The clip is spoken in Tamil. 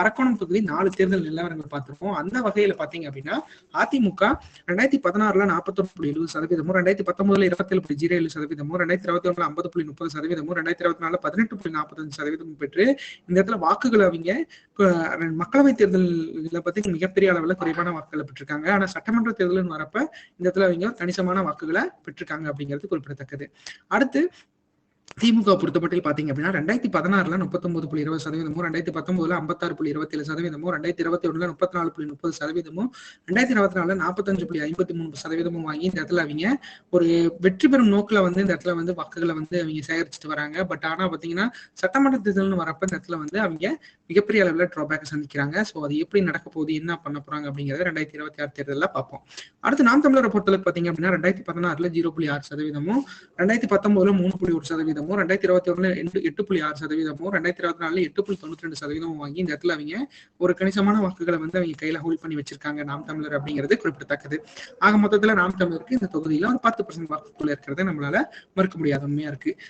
அரக்கோணம் தொகுதி நாலு தேர்தல் நிலவரங்கள் பார்த்திருக்கோம் அந்த வகையில பாத்தீங்க அப்படின்னா அதிமுக ரெண்டாயிரத்தி பதினாறுல நாற்பத்தொரு புள்ளி எழுபது சதவீதமும் ரெண்டாயிரத்தி பத்தொன்பதுல இருபத்தேழு புள்ளி ஜீரோ ஏழு சதவீதமும் ரெண்டாயிரத்தி இருபத்தி ஒண்ணுல ஐம்பது புள்ளி முப்பது சதவீதமும் ரெண்டாயிரத்தி இருபத்தி நாலுல பதினெட்டு புள்ளி நாற்பத்தஞ்சு சதவீதமும் பெற்று இந்த இடத்துல வாக்குகள் அவங்க மக்களவை தேர்தலில் பத்தி மிகப்பெரிய அளவுல குறைவான வாக்குகளை பெற்றிருக்காங்க. ஆனா சட்டமன்ற தேர்தல்னு வரப்ப இந்த இடத்துல அவங்க கணிசமான வாக்குகளை பெற்றிருக்காங்க அப்படிங்கிறது குறிப்பிடத்தக்கது. அடுத்து திமுக பொறுத்தமட்டில் பாத்தீங்க அப்படின்னா ரெண்டாயிரத்தி பதினாறுல முப்பத்தொன்பது புள்ளி இருபது சதவீதமும் ரெண்டாயிரத்தி பத்தொன்பதுல ஐம்பத்தாறு புள்ளி இருபத்தி ஏழு சதவீதமும் ரெண்டாயிரத்தி இருபத்தி ஒண்ணுல முப்பத்தி நாலு புள்ளி முப்பது சதவீதமும் ரெண்டாயிரத்தி இருபத்தி நாலுல நாற்பத்தஞ்சு புள்ளி ஐம்பத்தி மூணு சதவீதமும் வாங்கி இந்த இடத்துல அவங்க ஒரு வெற்றி பெறும் நோக்கில வந்து இந்த இடத்துல வந்து வாக்குகளை வந்து அவங்க சேகரிச்சுட்டு வராங்க. பட் ஆனா பாத்தீங்கன்னா சட்டமன்ற தேர்தல்னு வரப்ப இந்த இடத்துல வந்து அவங்க மிகப்பெரிய அளவுல டிராபேக் சந்திக்கிறாங்க. சோ அது எப்படி நடக்க போகுது என்ன பண்ண போறாங்க அப்படிங்கறத ரெண்டாயிரத்தி இருபத்தி ஆறு தேர்தலில் பார்ப்போம் அடுத்து நாம் தமிழரை பொறுத்தளவுக்கு பாத்தீங்க அப்படின்னா ரெண்டாயிரத்தி பதினாறுல ஜீரோ புள்ளி ஆறு சதவீதமும் ரெண்டாயிரத்தி பத்தொன்பதுல மூணு புள்ளி ஒரு சதவீதமும் ரெண்டாயிரத்தி இருபத்தி ஒண்ணுல எட்டு எட்டு புள்ளி ஆறு சதவீதமும் ரெண்டாயிரத்தி இருபத்தி நாலுல எட்டு புள்ளி தொண்ணூத்தி ரெண்டு சதவீதமும் வாங்கி இந்த இடத்துல அவங்க ஒரு கணிசமான வாக்குகளை வந்து அவங்க கையில ஹோல்ட் பண்ணி வச்சிருக்காங்க நாம் தமிழர் அப்படிங்கிறது குறிப்பிடத்தக்கது. ஆக மொத்தத்துல நாம் தமிழருக்கு இந்த தொகுதியில ஒரு பத்து பர்சன்ட் வாக்குக்குள்ள இருக்கிறத நம்மளால மறுக்க முடியாத. உண்மையா இருக்கு.